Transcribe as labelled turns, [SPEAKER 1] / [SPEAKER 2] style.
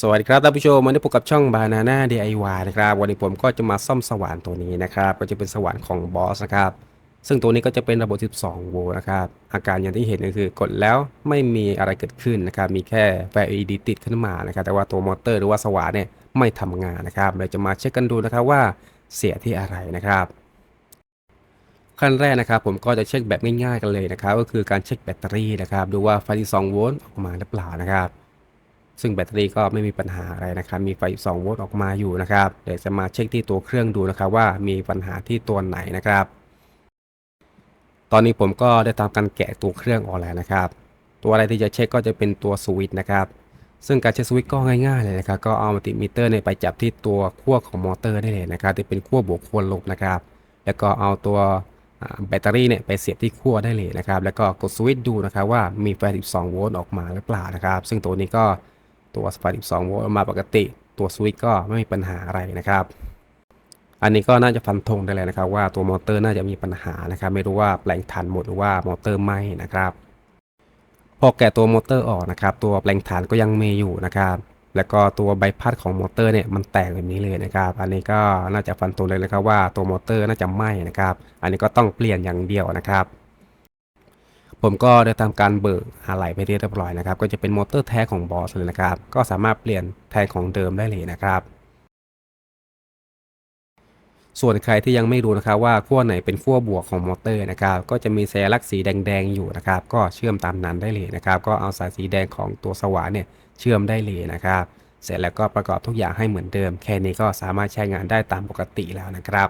[SPEAKER 1] สวัสดีครับท่านผู้ชมวันนี้พบกับช่อง Banana DIY นะครับวันนี้ผมก็จะมาซ่อมสว่านตัวนี้นะครับ ก็จะเป็นสว่านของบอสนะครับ ซึ่งตัวนี้ก็จะเป็นระบบ 12 โวลต์นะครับ อาการอย่างที่เห็นก็คือกดแล้วไม่มีอะไรเกิดขึ้นนะครับ มีแค่ไฟ LED ติดขึ้นมานะครับ แต่ว่าตัวมอเตอร์หรือว่าสว่านเนี่ยไม่ทำงานนะครับเราจะมาเช็คกันดูนะครับว่าเสียที่อะไรนะครับ ขั้นแรกนะครับ ผมก็จะเช็คแบบง่ายๆกันเลยนะครับ ก็คือการเช็คแบตเตอรี่นะครับ ดูว่าไฟที่2โวลต์ออกมาหรือเปล่านะครับ ซึ่งแบตเตอรี่ก็ไม่มีปัญหาอะไรนะครับ มีไฟ 2 โวลต์ออกมาอยู่นะครับ เดี๋ยวจะมาเช็คที่ตัวเครื่องดูนะครับว่ามีปัญหาที่ตัวไหนนะครับ ตอนนี้ผมก็ได้ทำการแกะตัวเครื่องออกแล้วนะครับ ตัวอะไรที่จะเช็คก็จะเป็นตัวสวิตช์นะครับ ซึ่งการเช็คสวิตช์ก็ง่ายๆเลยนะครับ ก็เอามัลติมิเตอร์เนี่ยไปจับที่ตัวขั้วของมอเตอร์ได้เลยนะครับที่เป็นขั้วบวกขั้วลบนะครับ แล้วก็เอาตัวแบตเตอรี่เนี่ยไปเสียบที่ขั้วได้เลยนะครับ แล้วก็กดสวิตช์ดูนะครับว่ามีไฟ12โวลต์ออกมาหรือเปล่านะครับ ซึ่งตัวนี้ก็ ตัวไฟ12โวลต์มาปกติ ตัวสวิตช์ก็ไม่มีปัญหาอะไรนะครับ อันนี้ก็น่าจะฟันธงได้เลยนะครับ ว่าตัวมอเตอร์น่าจะมีปัญหานะครับ ไม่รู้ว่าแปลงถ่านหมดหรือว่ามอเตอร์ไหมนะครับ พอแกะตัวมอเตอร์ออกนะครับ ตัวแปลงฐานก็ยังมีอยู่นะครับแล้วก็ตัวใบพัดของมอเตอร์เนี่ยมันแตกแบบนี้เลยนะครับ อันนี้ก็น่าจะฟันธงเลยนะครับว่าตัวมอเตอร์น่าจะไหม้นะครับ อันนี้ก็ต้องเปลี่ยนอย่างเดียวนะครับ ผมก็ได้ทำการเบิกอะไหล่ไปเรียบร้อยนะครับ ก็จะเป็นมอเตอร์แท้ของบอสเลยนะครับ ก็สามารถเปลี่ยนแทนของเดิมได้เลยนะครับ ส่วนใครที่ยังไม่รู้นะครับว่าขั้วไหนเป็นขั้วบวกของมอเตอร์นะครับ ก็จะมีสัญลักษณ์สีแดงๆอยู่นะครับ ก็เชื่อมตามนั้นได้เลยนะครับ ก็เอาสายสีแดงของตัวสว่านเนี่ยเชื่อมได้เลยนะครับ เสร็จแล้วก็ประกอบทุกอย่างให้เหมือนเดิม แค่นี้ก็สามารถใช้งานได้ตามปกติแล้วนะครับ